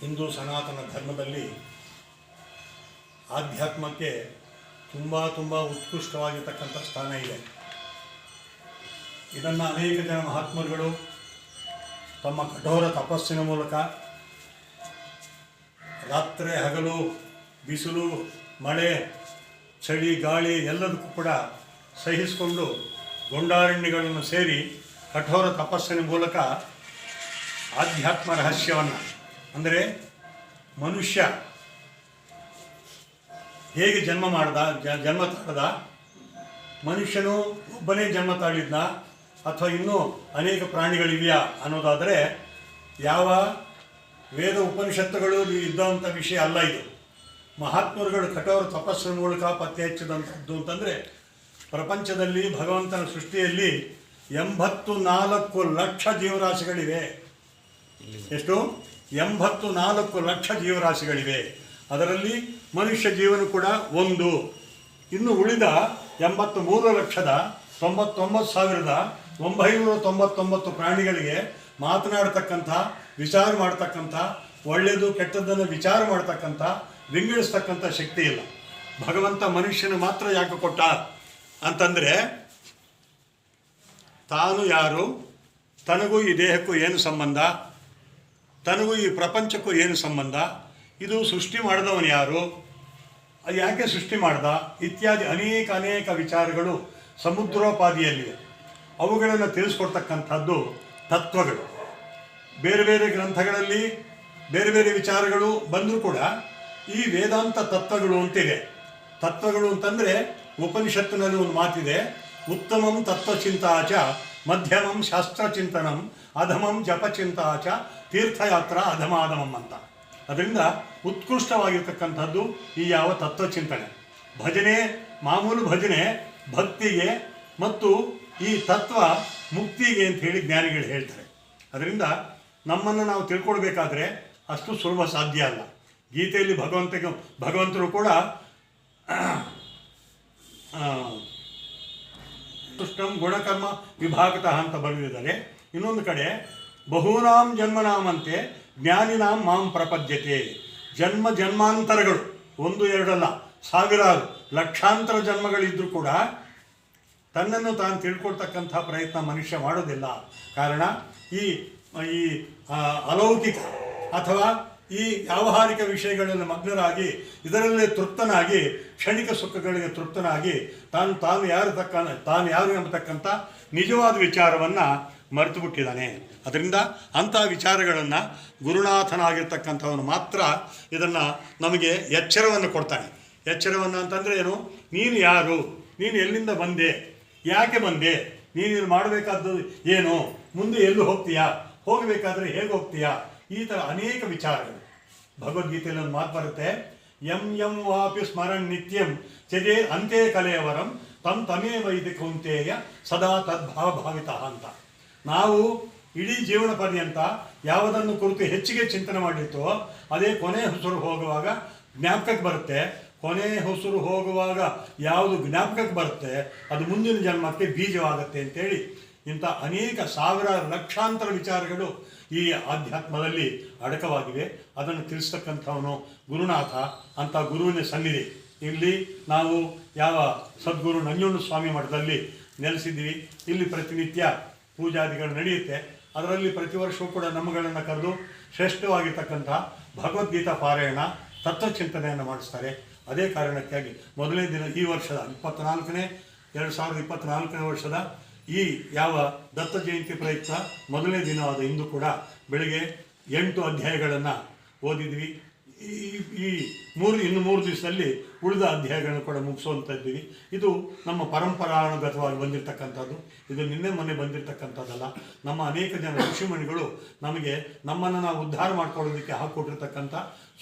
ಹಿಂದೂ ಸನಾತನ ಧರ್ಮದಲ್ಲಿ ಆಧ್ಯಾತ್ಮಕ್ಕೆ ತುಂಬ ತುಂಬ ಉತ್ಕೃಷ್ಟವಾಗಿರ್ತಕ್ಕಂಥ ಸ್ಥಾನ ಇದೆ. ಇದನ್ನು ಅನೇಕ ಜನ ಮಹಾತ್ಮರುಗಳು ತಮ್ಮ ಕಠೋರ ತಪಸ್ಸಿನ ಮೂಲಕ ರಾತ್ರಿ ಹಗಲು, ಬಿಸಿಲು, ಮಳೆ, ಚಳಿ, ಗಾಳಿ ಎಲ್ಲದಕ್ಕೂ ಕೂಡ ಸಹಿಸಿಕೊಂಡು ಗೊಂಡಾರಣ್ಯಗಳನ್ನು ಸೇರಿ ಕಠೋರ ತಪಸ್ಸಿನ ಮೂಲಕ ಆಧ್ಯಾತ್ಮ ರಹಸ್ಯವನ್ನು ಅಂದರೆ ಮನುಷ್ಯ ಹೇಗೆ ಜನ್ಮ ಮಾಡ್ದ ಜನ್ಮ ತಾಳದ? ಮನುಷ್ಯನು ಒಬ್ಬನೇ ಜನ್ಮ ತಾಳಿದ್ನ ಅಥವಾ ಇನ್ನೂ ಅನೇಕ ಪ್ರಾಣಿಗಳಿವೆಯಾ ಅನ್ನೋದಾದರೆ ಯಾವ ವೇದ ಉಪನಿಷತ್ತುಗಳು ಇದ್ದಂಥ ವಿಷಯ ಅಲ್ಲ ಇದು. ಮಹಾತ್ಮರುಗಳು ಕಠೋರ ತಪಸ್ಸಿನ ಮೂಲಕ ಪತ್ತೆ ಹಚ್ಚಿದಂಥದ್ದು ಅಂತಂದರೆ ಪ್ರಪಂಚದಲ್ಲಿ ಭಗವಂತನ ಸೃಷ್ಟಿಯಲ್ಲಿ ಎಂಬತ್ತು ನಾಲ್ಕು ಲಕ್ಷ ಜೀವರಾಶಿಗಳಿವೆ. ಎಷ್ಟು? ಎಂಬತ್ತು ನಾಲ್ಕು ಲಕ್ಷ ಜೀವರಾಶಿಗಳಿವೆ. ಅದರಲ್ಲಿ ಮನುಷ್ಯ ಜೀವನ ಕೂಡ ಒಂದು. ಇನ್ನು ಉಳಿದ ಎಂಬತ್ತು ಮೂರು ಲಕ್ಷದ ತೊಂಬತ್ತೊಂಬತ್ತು ಸಾವಿರದ ಒಂಬೈನೂರ ತೊಂಬತ್ತೊಂಬತ್ತು ಪ್ರಾಣಿಗಳಿಗೆ ಮಾತನಾಡ್ತಕ್ಕಂಥ, ವಿಚಾರ ಮಾಡ್ತಕ್ಕಂಥ, ಒಳ್ಳೆಯದು ಕೆಟ್ಟದ್ದನ್ನು ವಿಚಾರ ಮಾಡ್ತಕ್ಕಂಥ, ವಿಂಗಡಿಸ್ತಕ್ಕಂಥ ಶಕ್ತಿ ಇಲ್ಲ. ಭಗವಂತ ಮನುಷ್ಯನ ಮಾತ್ರ ಯಾಕೆ ಕೊಟ್ಟ? ಅಂತಂದರೆ ತಾನು ಯಾರು? ತನಗೂ ಈ ದೇಹಕ್ಕೂ ಏನು ಸಂಬಂಧ? ತನಗೂ ಈ ಪ್ರಪಂಚಕ್ಕೂ ಏನು ಸಂಬಂಧ? ಇದು ಸೃಷ್ಟಿ ಮಾಡಿದವನು ಯಾರು? ಅದು ಯಾಕೆ ಸೃಷ್ಟಿ ಮಾಡ್ದ? ಇತ್ಯಾದಿ ಅನೇಕ ಅನೇಕ ವಿಚಾರಗಳು ಸಮುದ್ರೋಪಾದಿಯಲ್ಲಿವೆ ಅವುಗಳನ್ನು ತಿಳಿಸ್ಕೊಡ್ತಕ್ಕಂಥದ್ದು ತತ್ವಗಳು. ಬೇರೆ ಬೇರೆ ಗ್ರಂಥಗಳಲ್ಲಿ ಬೇರೆ ಬೇರೆ ವಿಚಾರಗಳು ಬಂದರೂ ಕೂಡ ಈ ವೇದಾಂತ ತತ್ವಗಳು ಅಂತಿದೆ. ತತ್ವಗಳು ಅಂತಂದರೆ ಉಪನಿಷತ್ತಿನಲ್ಲಿ ಒಂದು ಮಾತಿದೆ, ಉತ್ತಮಂ ತತ್ವಚಿಂತಾಚ ಮಧ್ಯಮಂ ಶಾಸ್ತ್ರಚಿಂತನಂ, ಅಧಮಂ ಜಪಚಿಂತಾಚ ತೀರ್ಥಯಾತ್ರಾ ಅಧಮಾಧಮಂ ಅಂತ. ಅದರಿಂದ ಉತ್ಕೃಷ್ಟವಾಗಿರ್ತಕ್ಕಂಥದ್ದು ಈ ಯಾವ ತತ್ವಚಿಂತನೆ. ಭಜನೆ, ಮಾಮೂಲು ಭಜನೆ, ಭಕ್ತಿಗೆ ಮತ್ತು ಈ ತತ್ವ ಮುಕ್ತಿಗೆ ಅಂತ ಹೇಳಿ ಜ್ಞಾನಿಗಳು ಹೇಳ್ತಾರೆ. ಅದರಿಂದ ನಮ್ಮನ್ನು ನಾವು ತಿಳ್ಕೊಳ್ಬೇಕಾದ್ರೆ ಅಷ್ಟು ಸುಲಭ ಸಾಧ್ಯ ಅಲ್ಲ. ಗೀತೆಯಲ್ಲಿ ಭಗವಂತ ಭಗವಂತರು ಕೂಡ ತುಷ್ಟಂ ಗುಣಕರ್ಮ ವಿಭಾಗತಃ ಅಂತ ಬರೆದಿದ್ದಾರೆ. ಇನ್ನೊಂದು ಕಡೆ, ಬಹೂನಾಂ ಜನ್ಮನಾಮಂತೆ ಜ್ಞಾನಿನಾಂ ಮಾಂ ಪ್ರಪದ್ಯತೆ. ಜನ್ಮ ಜನ್ಮಾಂತರಗಳು, ಒಂದು, ಎರಡಲ್ಲ, ಸಾವಿರಾರು, ಲಕ್ಷಾಂತರ ಜನ್ಮಗಳಿದ್ದರೂ ಕೂಡ ತನ್ನನ್ನು ತಾನು ತಿಳ್ಕೊಳ್ತಕ್ಕಂಥ ಪ್ರಯತ್ನ ಮನುಷ್ಯ ಮಾಡೋದಿಲ್ಲ. ಕಾರಣ, ಈ ಈ ಅಲೌಕಿಕ ಅಥವಾ ಈ ವ್ಯಾವಹಾರಿಕ ವಿಷಯಗಳನ್ನು ಮಗ್ನರಾಗಿ, ಇದರಲ್ಲೇ ತೃಪ್ತನಾಗಿ, ಕ್ಷಣಿಕ ಸುಖಗಳಿಗೆ ತೃಪ್ತನಾಗಿ ತಾನು ತಾನು ಯಾರು ತಕ್ಕ, ತಾನು ಯಾರು ಎಂಬತಕ್ಕಂಥ ನಿಜವಾದ ವಿಚಾರವನ್ನು ಮರೆತು ಬಿಟ್ಟಿದ್ದಾನೆ ಅದರಿಂದ ಅಂಥ ವಿಚಾರಗಳನ್ನು ಗುರುನಾಥನಾಗಿರ್ತಕ್ಕಂಥವನು ಮಾತ್ರ ಇದನ್ನು ನಮಗೆ ಎಚ್ಚರವನ್ನು ಕೊಡ್ತಾನೆ. ಎಚ್ಚರವನ್ನು ಅಂತಂದರೆ ಏನು? ನೀನು ಯಾರು? ನೀನು ಎಲ್ಲಿಂದ ಬಂದೆ? ಯಾಕೆ ಬಂದೆ? ನೀನು ಮಾಡಬೇಕಾದ್ದು ಏನು? ಮುಂದೆ ಎಲ್ಲಿ ಹೋಗ್ತೀಯಾ? ಹೋಗಬೇಕಾದ್ರೆ ಹೇಗೆ ಹೋಗ್ತೀಯಾ? ಈ ಥರ ಅನೇಕ ವಿಚಾರಗಳು. ಭಗವದ್ಗೀತೆಯಲ್ಲಿ ಒಂದು ಮಾತು ಬರುತ್ತೆ ಎಂ ಎಂ ವಾಪಿ ಸ್ಮರಣ್ ನಿತ್ಯಂ ಚಜೆ ಅಂತೆ ಕಲೆಯವರಂ, ತಂ ತಮೇ ವೈದಿಕೇಯ ಸದಾ ತದ್ಭಾವ ಭಾವಿತ ಅಂತ. ನಾವು ಇಡೀ ಜೀವನ ಪರ್ಯಂತ ಯಾವುದನ್ನು ಕುರಿತು ಹೆಚ್ಚಿಗೆ ಚಿಂತನೆ ಮಾಡಿರ್ತೋ, ಅದೇ ಕೊನೆ ಹೆಸರು ಹೋಗುವಾಗ ಜ್ಞಾಪಕಕ್ಕೆ ಬರುತ್ತೆ. ಕೊನೆ ಹೊಸರು ಹೋಗುವಾಗ ಯಾವುದು ಜ್ಞಾಪಕಕ್ಕೆ ಬರುತ್ತೆ, ಅದು ಮುಂದಿನ ಜನ್ಮಕ್ಕೆ ಬೀಜವಾಗುತ್ತೆ ಅಂತೇಳಿ ಇಂಥ ಅನೇಕ ಸಾವಿರಾರು ಲಕ್ಷಾಂತರ ವಿಚಾರಗಳು ಈ ಆಧ್ಯಾತ್ಮದಲ್ಲಿ ಅಡಕವಾಗಿವೆ. ಅದನ್ನು ತಿಳಿಸ್ತಕ್ಕಂಥವನು ಗುರುನಾಥ ಅಂತ ಗುರುವಿನ ಸನ್ನಿಧಿ. ಇಲ್ಲಿ ನಾವು ಯಾವ ಸದ್ಗುರು ನಂಜುಂಡ ಸ್ವಾಮಿ ಮಠದಲ್ಲಿ ನೆಲೆಸಿದ್ದೀವಿ. ಇಲ್ಲಿ ಪ್ರತಿನಿತ್ಯ ಪೂಜಾದಿಗಳು ನಡೆಯುತ್ತೆ. ಅದರಲ್ಲಿ ಪ್ರತಿ ವರ್ಷವೂ ಕೂಡ ನಮ್ಮಗಳನ್ನು ಕರೆದು ಶ್ರೇಷ್ಠವಾಗಿರ್ತಕ್ಕಂಥ ಭಗವದ್ಗೀತಾ ಪಾರಾಯಣ ತತ್ವಚಿಂತನೆಯನ್ನು ಮಾಡಿಸ್ತಾರೆ. ಅದೇ ಕಾರಣಕ್ಕಾಗಿ ಮೊದಲನೇ ದಿನ ಈ ವರ್ಷದ ಇಪ್ಪತ್ತ್ನಾಲ್ಕನೇ ಎರಡು ಸಾವಿರದ ಇಪ್ಪತ್ತ್ನಾಲ್ಕನೇ ವರ್ಷದ ಈ ಯಾವ ದತ್ತ ಜಯಂತಿ ಪ್ರಯುಕ್ತ ಮೊದಲನೇ ದಿನವಾದ ಇಂದು ಕೂಡ ಬೆಳಗ್ಗೆ ಎಂಟು ಅಧ್ಯಾಯಗಳನ್ನು ಓದಿದ್ವಿ. ಈ ಈ ಮೂರು, ಇನ್ನು ಮೂರು ದಿವಸದಲ್ಲಿ ಉಳಿದ ಅಧ್ಯಾಯಗಳನ್ನು ಕೂಡ ಮುಗಿಸುವಂತ ಇದ್ದೀವಿ. ಇದು ನಮ್ಮ ಪರಂಪರಾನುಗತವಾಗಿ ಬಂದಿರತಕ್ಕಂಥದ್ದು. ಇದು ನಿನ್ನೆ ಮೊನ್ನೆ ಬಂದಿರತಕ್ಕಂಥದ್ದಲ್ಲ. ನಮ್ಮ ಅನೇಕ ಜನ ಋಷಿಮಣಿಗಳು ನಮಗೆ ನಮ್ಮನ್ನು ನಾವು ಉದ್ಧಾರ ಮಾಡ್ಕೊಳ್ಳೋದಕ್ಕೆ ಹಾಕ್ಕೊಟ್ಟಿರ್ತಕ್ಕಂಥ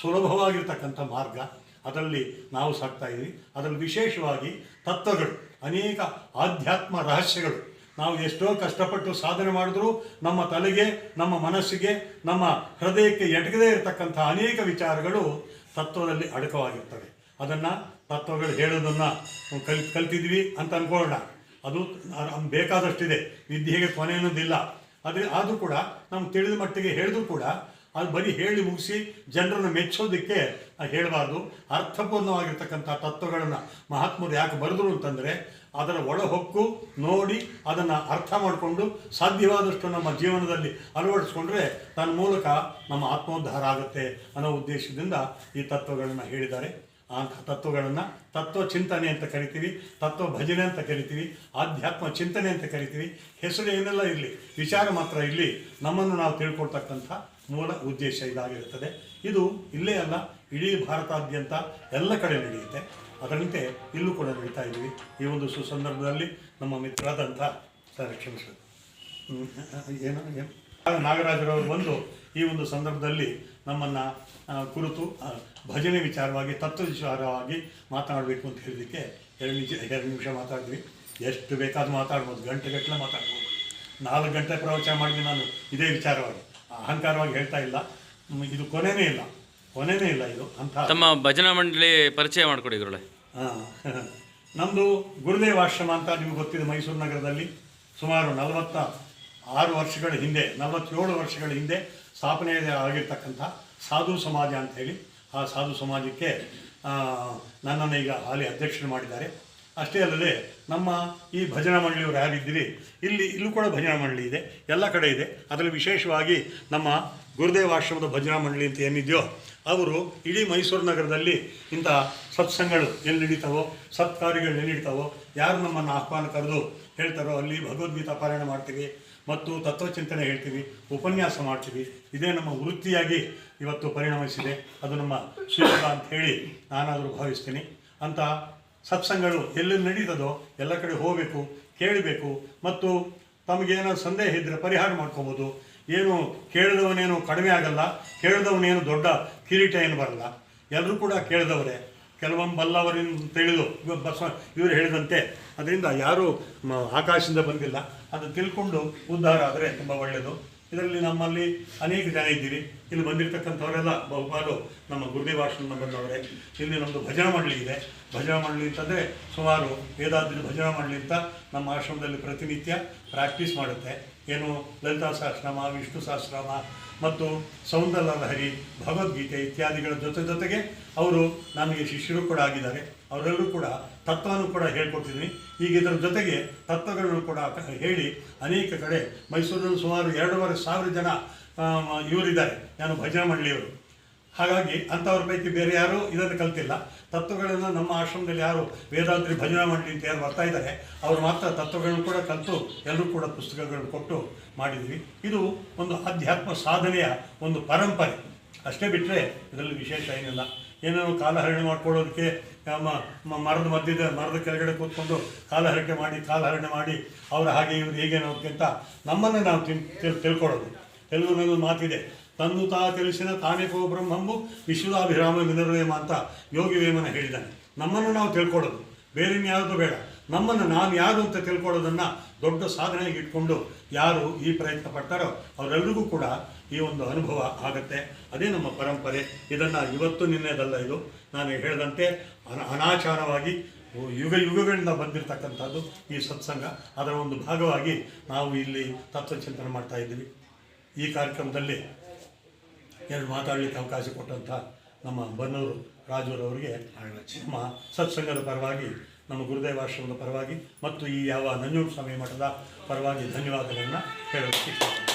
ಸುಲಭವಾಗಿರ್ತಕ್ಕಂಥ ಮಾರ್ಗ. ಅದರಲ್ಲಿ ನಾವು ಸಾಕ್ತಾ ಇದ್ದೀವಿ. ಅದರಲ್ಲಿ ವಿಶೇಷವಾಗಿ ತತ್ವಗಳು, ಅನೇಕ ಆಧ್ಯಾತ್ಮ ರಹಸ್ಯಗಳು ನಾವು ಎಷ್ಟೋ ಕಷ್ಟಪಟ್ಟು ಸಾಧನೆ ಮಾಡಿದ್ರೂ ನಮ್ಮ ತಲೆಗೆ, ನಮ್ಮ ಮನಸ್ಸಿಗೆ, ನಮ್ಮ ಹೃದಯಕ್ಕೆ ಎಟಕದೇ ಇರತಕ್ಕಂಥ ಅನೇಕ ವಿಚಾರಗಳು ತತ್ವದಲ್ಲಿ ಅಡಕವಾಗಿರ್ತವೆ. ಅದನ್ನು ತತ್ವಗಳು ಹೇಳೋದನ್ನು ಕಲ್, ಕಲ್ತಿದ್ವಿ ಅಂತ ಅನ್ಕೊಳ್ಳೋಣ. ಅದು ಬೇಕಾದಷ್ಟಿದೆ. ವಿದ್ಯೆಗೆ ಕೊನೆ ಅನ್ನೋದಿಲ್ಲ ಆದರೆ ಆದರೂ ಕೂಡ ನಮ್ಗೆ ತಿಳಿದ ಮಟ್ಟಿಗೆ ಹೇಳಿದ್ರು ಕೂಡ ಅದು ಬರೀ ಹೇಳಿ ಮುಗಿಸಿ ಜನರನ್ನು ಮೆಚ್ಚೋದಕ್ಕೆ ಹೇಳಬಾರ್ದು. ಅರ್ಥಪೂರ್ಣವಾಗಿರ್ತಕ್ಕಂಥ ತತ್ವಗಳನ್ನು ಮಹಾತ್ಮರು ಯಾಕೆ ಬರೆದ್ರು ಅಂತಂದರೆ ಅದರ ಒಳಹೊಕ್ಕು ನೋಡಿ ಅದನ್ನು ಅರ್ಥ ಮಾಡಿಕೊಂಡು ಸಾಧ್ಯವಾದಷ್ಟು ನಮ್ಮ ಜೀವನದಲ್ಲಿ ಅಳವಡಿಸ್ಕೊಂಡ್ರೆ ತನ್ನ ಮೂಲಕ ನಮ್ಮ ಆತ್ಮೋದ್ಧಾರ ಆಗುತ್ತೆ ಅನ್ನೋ ಉದ್ದೇಶದಿಂದ ಈ ತತ್ವಗಳನ್ನು ಹೇಳಿದ್ದಾರೆ. ಆ ತತ್ವಗಳನ್ನು ತತ್ವ ಚಿಂತನೆ ಅಂತ ಕರಿತೀವಿ ತತ್ವ ಭಜನೆ ಅಂತ ಕರಿತೀವಿ ಆಧ್ಯಾತ್ಮ ಚಿಂತನೆ ಅಂತ ಕರಿತೀವಿ. ಹೆಸರು ಏನೆಲ್ಲ ಇರಲಿ ವಿಚಾರ ಮಾತ್ರ ಇಲ್ಲಿ ನಮ್ಮನ್ನು ನಾವು ತಿಳ್ಕೊಳ್ತಕ್ಕಂಥ ಮೂಲ ಉದ್ದೇಶ ಇದಾಗಿರುತ್ತದೆ. ಇದು ಇಲ್ಲೇ ಅಲ್ಲ ಇಡೀ ಭಾರತಾದ್ಯಂತ ಎಲ್ಲ ಕಡೆ ನಡೆಯುತ್ತೆ. ಅದರಂತೆ ಇಲ್ಲೂ ಕೂಡ ನಡೀತಾ ಇದ್ದೀವಿ. ಈ ಒಂದು ಸುಸಂದರ್ಭದಲ್ಲಿ ನಮ್ಮ ಮಿತ್ರರಾದಂಥ ಸರ್ ಕ್ಷಮಿಸಬೇಕು ಹ್ಮ್, ಏನು ಏನು? ನಾಗರಾಜರವರು ಬಂದು ಈ ಒಂದು ಸಂದರ್ಭದಲ್ಲಿ ನಮ್ಮನ್ನು ಕುರಿತು ಭಜನೆ ವಿಚಾರವಾಗಿ ತತ್ವ ವಿಚಾರವಾಗಿ ಮಾತನಾಡಬೇಕು ಅಂತ ಹೇಳಲಿಕ್ಕೆ ಎರಡು ನಿಮಿಷ ಎರಡು ನಿಮಿಷ ಮಾತಾಡಿದ್ವಿ ಎಷ್ಟು ಬೇಕಾದ್ರೂ ಮಾತಾಡ್ಬೋದು ಗಂಟೆಗಟ್ಟಲೆ ಮಾತಾಡ್ಬೋದು. ನಾಲ್ಕು ಗಂಟೆ ಪ್ರವಚನ ಮಾಡಿದ್ವಿ ನಾನು ಇದೇ ವಿಚಾರವಾಗಿ. ಅಹಂಕಾರವಾಗಿ ಹೇಳ್ತಾ ಇಲ್ಲ. ಇದು ಕೊನೆನೇ ಇಲ್ಲ. ಕೊನೆನೇ ಇಲ್ಲ ಇದು. ಅಂತ ತಮ್ಮ ಭಜನಾ ಮಂಡಳಿ ಪರಿಚಯ ಮಾಡಿಕೊಡಿ ಹಾಂ ನಮ್ಮದು ಗುರುದೇವಾಶ್ರಮ ಅಂತ ನಿಮಗೆ ಗೊತ್ತಿದೆ ಮೈಸೂರು ನಗರದಲ್ಲಿ. ಸುಮಾರು ನಲವತ್ತ ಆರು ವರ್ಷಗಳ ಹಿಂದೆ, ನಲವತ್ತೇಳು ವರ್ಷಗಳ ಹಿಂದೆ ಸ್ಥಾಪನೆ ಆಗಿರ್ತಕ್ಕಂಥ ಸಾಧು ಸಮಾಜ ಅಂತ ಹೇಳಿ, ಆ ಸಾಧು ಸಮಾಜಕ್ಕೆ ನನ್ನನ್ನು ಈಗ ಹಾಲಿ ಅಧ್ಯಕ್ಷರು ಮಾಡಿದ್ದಾರೆ. ಅಷ್ಟೇ ಅಲ್ಲದೆ ನಮ್ಮ ಈ ಭಜನಾ ಮಂಡಳಿಯವರು ಯಾರಿದ್ದೀರಿ, ಇಲ್ಲಿ, ಇಲ್ಲೂ ಕೂಡ ಭಜನಾ ಮಂಡಳಿ ಇದೆ, ಎಲ್ಲ ಕಡೆ ಇದೆ. ಅದರಲ್ಲಿ ವಿಶೇಷವಾಗಿ ನಮ್ಮ ಗುರುದೇವ ಆಶ್ರಮದ ಭಜನಾ ಮಂಡಳಿ ಅಂತ ಏನಿದೆಯೋ, ಅವರು ಇಡೀ ಮೈಸೂರು ನಗರದಲ್ಲಿ ಇಂಥ ಸತ್ಸಂಗಗಳು ಎಲ್ಲಿ ನಡೀತಾವೋ, ಸತ್ಕಾರ್ಯಗಳು ಎಲ್ಲಿ ನಡೀತಾವೋ, ಯಾರು ನಮ್ಮನ್ನು ಆಹ್ವಾನ ಕರೆದು ಹೇಳ್ತಾರೋ, ಅಲ್ಲಿ ಭಗವದ್ಗೀತಾ ಪಾರಾಯಣ ಮಾಡ್ತೀವಿ ಮತ್ತು ತತ್ವಚಿಂತನೆ ಹೇಳ್ತೀವಿ, ಉಪನ್ಯಾಸ ಮಾಡ್ತೀವಿ. ಇದೇ ನಮ್ಮ ವೃತ್ತಿಯಾಗಿ ಇವತ್ತು ಪರಿಣಮಿಸಿದೆ. ಅದು ನಮ್ಮ ಸುಯೋಗ ಅಂತ ಹೇಳಿ ನಾನಾದರೂ ಭಾವಿಸ್ತೀನಿ. ಅಂತ ಸತ್ಸಂಗಗಳು ಎಲ್ಲಿ ನಡೀತದೋ ಎಲ್ಲ ಕಡೆ ಹೋಗಬೇಕು, ಕೇಳಬೇಕು ಮತ್ತು ತಮಗೇನೋ ಸಂದೇಹ ಇದ್ದರೆ ಪರಿಹಾರ ಮಾಡ್ಕೊಬೋದು. ಏನು ಕೇಳಿದವನೇನು ಕಡಿಮೆ ಆಗಲ್ಲ, ಕೇಳಿದವನೇನು ದೊಡ್ಡ ಕಿರೀಟ ಏನು ಬರಲ್ಲ. ಎಲ್ಲರೂ ಕೂಡ ಕೇಳಿದವರೇ. ಕೆಲವೊಮ್ಮೆ ಬಲ್ಲವರಿಂದ ತಿಳಿದು ಬಸವ ಇವರು ಹೇಳಿದಂತೆ. ಅದರಿಂದ ಯಾರೂ ಆಕಾಶದಿಂದ ಬಂದಿಲ್ಲ. ಅದು ತಿಳ್ಕೊಂಡು ಉದ್ಧಾರ ಆದರೆ ತುಂಬ ಒಳ್ಳೆಯದು ಇದರಲ್ಲಿ ನಮ್ಮಲ್ಲಿ ಅನೇಕ ಜನ ಇದ್ದೀರಿ. ಇಲ್ಲಿ ಬಂದಿರತಕ್ಕಂಥವರೆಲ್ಲ ಬಹುಪಾಲು ನಮ್ಮ ಗುರುದೇವಾಶ್ರಮ ಬಂದವರೇ. ಇಲ್ಲಿ ನಮ್ಮದು ಭಜನಾ ಮಂಡಳಿ ಇದೆ. ಭಜನಾ ಮಂಡಳಿ ಅಂತಂದರೆ ಸುಮಾರು ವೇದಾದ್ರಿ ಭಜನಾ ಮಂಡಳಿ ಅಂತ ನಮ್ಮ ಆಶ್ರಮದಲ್ಲಿ ಪ್ರತಿನಿತ್ಯ ಪ್ರಾಕ್ಟೀಸ್ ಮಾಡುತ್ತೆ. ಏನು ಲಲಿತಾ ಸಹಸ್ರನಾಮ, ವಿಷ್ಣು ಸಹಸ್ರನಾಮ ಮತ್ತು ಸೌಂದರ್ಯ ಲಹರಿ ಭಗವದ್ಗೀತೆ ಇತ್ಯಾದಿಗಳ ಜೊತೆ ಜೊತೆಗೆ ಅವರು ನಮಗೆ ಶಿಷ್ಯರು ಕೂಡ ಆಗಿದ್ದಾರೆ. ಅವರೆಲ್ಲರೂ ಕೂಡ ತತ್ವವನ್ನು ಕೂಡ ಹೇಳ್ಕೊಡ್ತಿದ್ದೀನಿ ಈಗ ಇದರ ಜೊತೆಗೆ ತತ್ವಗಳನ್ನು ಕೂಡ ಹೇಳಿ ಅನೇಕ ಕಡೆ ಮೈಸೂರಿನಲ್ಲಿ ಸುಮಾರು ಎರಡೂವರೆ ಸಾವಿರ ಜನ ಇವರಿದ್ದಾರೆ. ನಾನು ಭಜನಾ ಮಂಡಳಿಯವರು. ಹಾಗಾಗಿ ಅಂಥವ್ರ ಪೈಕಿ ಬೇರೆ ಯಾರೂ ಇದನ್ನು ಕಲ್ತಿಲ್ಲ. ತತ್ವಗಳನ್ನು ನಮ್ಮ ಆಶ್ರಮದಲ್ಲಿ ಯಾರು ವೇದಾದ್ರಿ ಭಜನಾ ಮಂಡಳಿ ಅಂತ ಯಾರು ಬರ್ತಾ ಇದ್ದಾರೆ, ಅವರು ಮಾತ್ರ ತತ್ವಗಳನ್ನು ಕೂಡ ಕಲಿತು ಎಲ್ಲರೂ ಕೂಡ ಪುಸ್ತಕಗಳನ್ನು ಕೊಟ್ಟು ಮಾಡಿದ್ವಿ. ಇದು ಒಂದು ಅಧ್ಯಾತ್ಮ ಸಾಧನೆಯ ಒಂದು ಪರಂಪರೆ. ಅಷ್ಟೇ ಬಿಟ್ಟರೆ ಇದರಲ್ಲಿ ವಿಶೇಷ ಏನಿಲ್ಲ. ಏನೋ ಕಾಲಹರಣ ಮಾಡ್ಕೊಳ್ಳೋದಕ್ಕೆ ಮ- ಮರದ ಮಧ್ಯದ, ಮರದ ಕೆಳಗಡೆ ಕೂತ್ಕೊಂಡು ಕಾಲಹರಣೆ ಮಾಡಿ ಕಾಲಹರಣೆ ಮಾಡಿ ಅವರ ಹಾಗೆ ಇವರು ಹೇಗೆ ಅಂತ ನಮ್ಮನ್ನೇ ನಾವು ತಿಳ್ ತಿಳ್- ತಿಳ್ಕೊಳ್ಳೋದು. ತೆಲುಗಿನಲ್ಲಿ ಮಾತಿದೆ ತನ್ನು ತಾ ತಿಳಿಸಿನ ತಾನೇಕೋ ಬ್ರಹ್ಮಂಬು ವಿಶ್ವದಾಭಿರಾಮ ವಿನರ್ವೇಮ ಅಂತ ಯೋಗಿ ವೇಮನ ಹೇಳಿದ್ದಾನೆ. ನಮ್ಮನ್ನು ನಾವು ತಿಳ್ಕೊಳ್ಳೋದು. ಬೇರೆ ಯಾವುದು ಬೇಡ. ನಮ್ಮನ್ನು ನಾನು ಯಾರು ಅಂತ ತಿಳ್ಕೊಳ್ಳೋದನ್ನು ದೊಡ್ಡ ಸಾಧನೆಗೆ ಇಟ್ಕೊಂಡು ಯಾರು ಈ ಪ್ರಯತ್ನ ಪಡ್ತಾರೋ ಅವರೆಲ್ಲರಿಗೂ ಕೂಡ ಈ ಒಂದು ಅನುಭವ ಆಗುತ್ತೆ. ಅದೇ ನಮ್ಮ ಪರಂಪರೆ. ಇದನ್ನು ಇವತ್ತು ನಿನ್ನೆದಲ್ಲ ಇದು. ನಾನು ಹೇಳಿದಂತೆ ಅನ, ಅನಾಚಾರವಾಗಿ ಯುಗ ಯುಗಗಳಿಂದ ಬಂದಿರತಕ್ಕಂಥದ್ದು ಈ ಸತ್ಸಂಗ. ಅದರ ಒಂದು ಭಾಗವಾಗಿ ನಾವು ಇಲ್ಲಿ ತತ್ವಚಿಂತನೆ ಮಾಡ್ತಾ ಇದ್ದೀವಿ. ಈ ಕಾರ್ಯಕ್ರಮದಲ್ಲಿ ಎರಡು ಮಾತಾಡಲಿಕ್ಕೆ ಅವಕಾಶ ಕೊಟ್ಟಂಥ ನಮ್ಮ ಬನ್ನೂರು ರಾಜೂರವರಿಗೆ ನಮ್ಮ ಸತ್ಸಂಗದ ಪರವಾಗಿ, ನಮ್ಮ ಗುರುದೇವಾಶ್ರಮದ ಪರವಾಗಿ ಮತ್ತು ಈ ಯಾವ ನಂಜೂರು ಸ್ವಾಮಿ ಮಠದ ಪರವಾಗಿ ಧನ್ಯವಾದಗಳನ್ನು ಇಷ್ಟಪಡ್ತೀನಿ.